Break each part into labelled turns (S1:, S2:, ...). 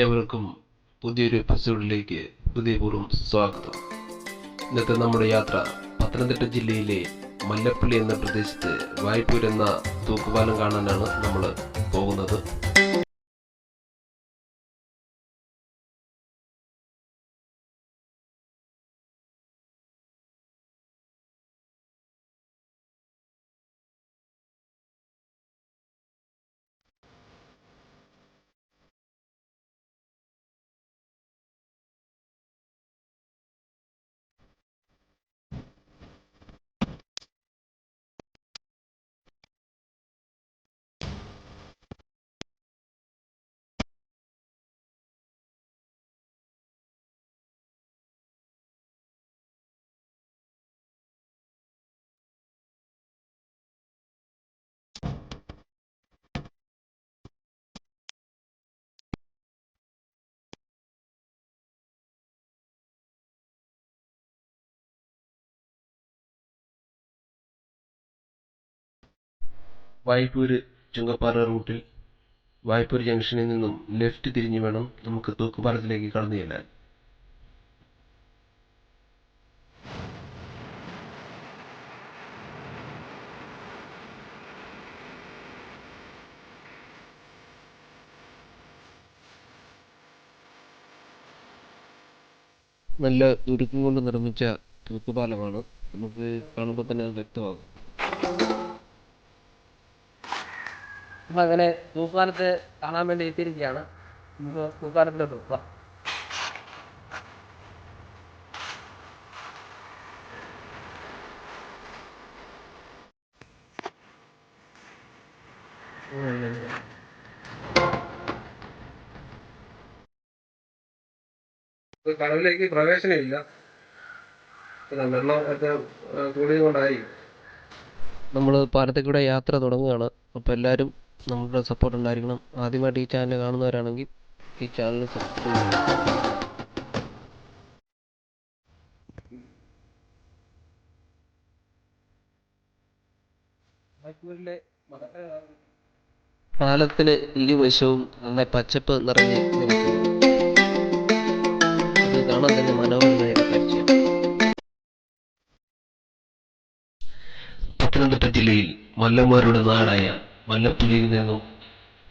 S1: ഏവർക്കും പുതിയൊരു എപ്പിസോഡിലേക്ക് ഹൃദയപൂർവം സ്വാഗതം. ഇന്നത്തെ നമ്മുടെ യാത്ര പത്തനംതിട്ട ജില്ലയിലെ മല്ലപ്പള്ളി എന്ന പ്രദേശത്ത് വായ്പൂർ എന്ന തൂക്കുപാലം കാണാനാണ് നമ്മൾ പോകുന്നത്. വായ്പൂര് ചുങ്കപ്പാറ റൂട്ടിൽ വായ്പൂർ ജംഗ്ഷനിൽ നിന്നും ലെഫ്റ്റ് തിരിഞ്ഞു വേണം നമുക്ക് തൂക്കുപാലത്തിലേക്ക് കടന്നു ചെല്ലാൻ. നല്ല ഉരുക്കം കൊണ്ട് നിർമ്മിച്ച തൂക്കുപാലമാണ്. നമുക്ക് കാണുമ്പോൾ തന്നെ വ്യക്തമാകും.
S2: അപ്പം അങ്ങനെ തൂക്കുപാലത്ത് കാണാൻ വേണ്ടി എത്തിയിരിക്കുകയാണ്. നമുക്ക് തൂക്കുപാലത്തിലോട്ട് കടലിലേക്ക് കടവിലേക്ക് പ്രവേശനമില്ല വെള്ളം ഒക്കെ കൂടിയത് കൊണ്ടായി
S1: നമ്മൾ പാലത്തിൽ കൂടെ യാത്ര തുടങ്ങുകയാണ്. അപ്പോൾ എല്ലാവരും നമ്മളുടെ സപ്പോർട്ട് ഉണ്ടായിരിക്കണം ആദ്യമായിട്ട് ഈ ചാനൽ കാണുന്നവരാണെങ്കിൽ ഈ ചാനൽ സബ്സ്ക്രൈബ് ചെയ്യണം
S2: പാലത്തിലെ
S1: പാലത്തിന് ഇരുവശവും നല്ല പച്ചപ്പ് നിറഞ്ഞ് മനോഹരമായ പത്തനംതിട്ട ജില്ലയിൽ മല്ലന്മാരുടെ നാടായ മല്ലപ്പുലിയിൽ നിന്നും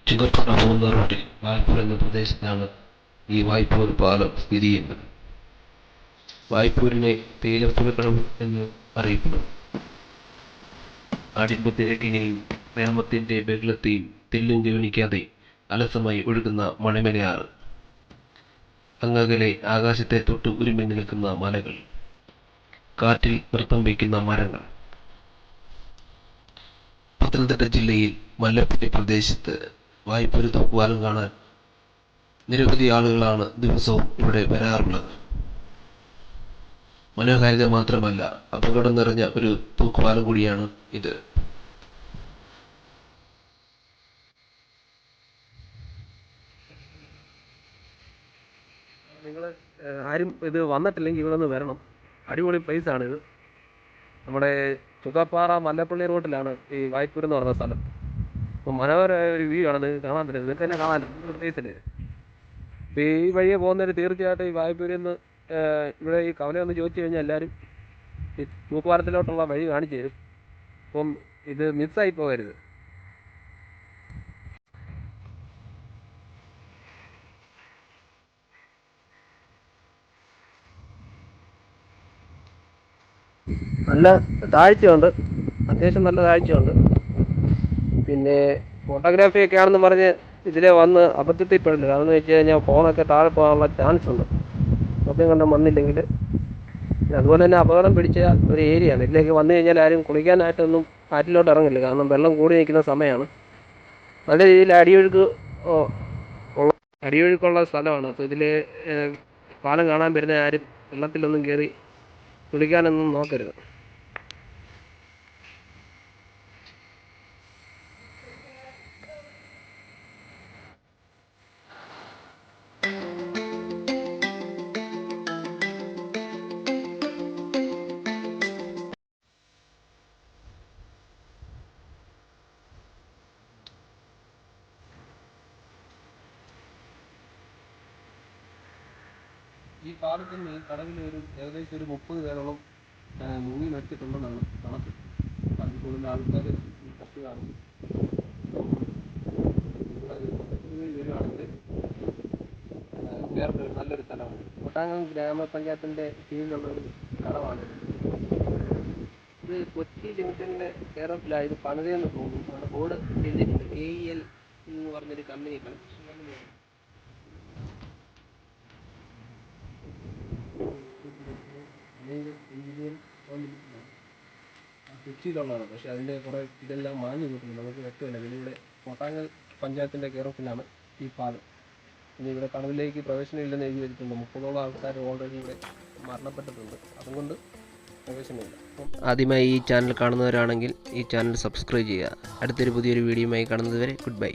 S1: ചുങ്കപ്പാറ പോകുന്ന റോഡിൽ വായ്പൂർ എന്ന പ്രദേശത്താണ് ഈ വായ്പൂർ പാലം സ്ഥിതി ചെയ്യുന്നത്. വായ്പൂരിനെ തേയിലപ്പുഴക്കടവ് എന്ന് അറിയപ്പെടുന്നു. അടിമ്പത്തിരക്കിനെയും നേമത്തിന്റെ ബഹളത്തെയും തെല്ലും ഗവനിക്കാതെ അലസമായി ഒഴുകുന്ന മണിമലയാറ് അങ്ങകലെ ആകാശത്തെ തൊട്ട് ഉരുമി നിൽക്കുന്ന മലകൾ. കാറ്റിൽ നൃത്തം വയ്ക്കുന്ന മരങ്ങൾ. പത്തനംതിട്ട ജില്ലയിൽ മല്ലപ്പള്ളി പ്രദേശത്ത് വായ്പൊരു തൂക്കുപാലം കാണാൻ നിരവധി ആളുകളാണ് ദിവസവും ഇവിടെ വരാറുള്ളത്. മനോഹാരിത മാത്രമല്ല അപകടം നിറഞ്ഞ ഒരു തൂക്കുപാലം കൂടിയാണ് ഇത്.
S2: നിങ്ങൾ ആരും ഇത് വന്നിട്ടില്ലെങ്കിൽ ഇവിടെ നിന്ന് വരണം. അടിപൊളി പ്ലേസ് ആണ് ഇത് നമ്മുടെ ചുക്കപ്പാറ മല്ലപ്പള്ളി റോഡിലാണ് ഈ വായ്പൂർ എന്ന് പറഞ്ഞ സ്ഥലം. അപ്പം മനോഹരമായ ഒരു വ്യൂ ആണ് കാണാൻ പറ്റുന്നത് നിങ്ങൾക്ക് തന്നെ കാണാൻ പ്ലേസിൽ അപ്പൊ ഈ വഴിയെ പോകുന്നവർ തീർച്ചയായിട്ടും ഈ വായ്പൂരിൽ നിന്ന് ഇവിടെ ഈ കവല ഒന്ന് ചോദിച്ചു കഴിഞ്ഞാൽ എല്ലാവരും ഈ തൂക്കുപാലത്തിലോട്ടുള്ള വഴി കാണിച്ചു തരും. അപ്പം ഇത് മിസ്സായി പോകരുത്. നല്ല താഴ്ചയുണ്ട് അത്യാവശ്യം നല്ല താഴ്ചയുണ്ട് പിന്നെ ഫോട്ടോഗ്രാഫി ഒക്കെ ആണെന്ന് പറഞ്ഞ് ഇതിലെ വന്ന് അബദ്ധത്തിൽ പെടില്ല കാരണം എന്ന് വെച്ച് കഴിഞ്ഞാൽ ഫോണൊക്കെ താഴെ പോകാനുള്ള ചാൻസ് ഉണ്ട്. ഒക്കെ കണ്ട് വന്നില്ലെങ്കിൽ അതുപോലെ തന്നെ അപകടം പിടിച്ച ഒരു ഏരിയയാണ് ഇതിലേക്ക് വന്നു കഴിഞ്ഞാൽ ആരും കുളിക്കാനായിട്ടൊന്നും ആറ്റിലോട്ട് ഇറങ്ങില്ല. കാരണം വെള്ളം കൂടി നിൽക്കുന്ന സമയമാണ്. നല്ല രീതിയിൽ അടിയൊഴുക്ക് അടിയൊഴുക്കുള്ള സ്ഥലമാണ്. അപ്പോൾ ഇതിൽ പാലം കാണാൻ വരുന്ന ആരും വെള്ളത്തിലൊന്നും കയറി കുളിക്കാനൊന്നും നോക്കരുത്. ഈ പാലത്തിന് ഈ കടവിൽ ഒരു ഏകദേശം ഒരു മുപ്പത് പേരോളം മുങ്ങി മരിച്ചിട്ടുണ്ടെന്നാണ് കണക്ക്. അതിൽ കൂടുതൽ ആൾക്കാർ കത്ത് കാണും വരുവാണെങ്കിൽ നല്ലൊരു സ്ഥലമാണ്. കൊട്ടാങ്ങം ഗ്രാമപഞ്ചായത്തിന്റെ കീഴിലുള്ള ഒരു കടവാണ്. ഇത് കൊച്ചി ലിമിറ്റഡിന്റെ കേരളത്തിലായത് ഇത് പണിതെന്ന് തോന്നുന്നു. ബോർഡ് എഴുതിയിട്ടുണ്ട്. എ ഇ എൽ എന്ന് പറഞ്ഞൊരു കമ്പനി കൺസ്ട്രക്ഷൻ കമ്പനിയാണ് കൊച്ചിയിലുള്ളതാണ് പക്ഷെ അതിന്റെ കുറെ ഇതെല്ലാം മാഞ്ഞു നിൽക്കുന്നു നമുക്ക് വ്യക്തമല്ല. പിന്നെ ഇവിടെ പഞ്ചായത്തിന്റെ കെയർ ഓഫിലാണ് ഈ പാലം. പിന്നെ ഇവിടെ കടവിലേക്ക് പ്രവേശനം ഇല്ലെന്ന് എഴുതി വെച്ചിട്ടുണ്ട്. മുപ്പതോളം ആൾക്കാർ ഓൾറെഡി ഇവിടെ മരണപ്പെട്ടിട്ടുണ്ട്. അതുകൊണ്ട് പ്രവേശനമില്ല.
S1: ആദ്യമായി ഈ ചാനൽ കാണുന്നവരാണെങ്കിൽ ഈ ചാനൽ സബ്സ്ക്രൈബ് ചെയ്യുക. അടുത്തൊരു പുതിയൊരു വീഡിയോയുമായി കാണുന്നതുവരെ ഗുഡ് ബൈ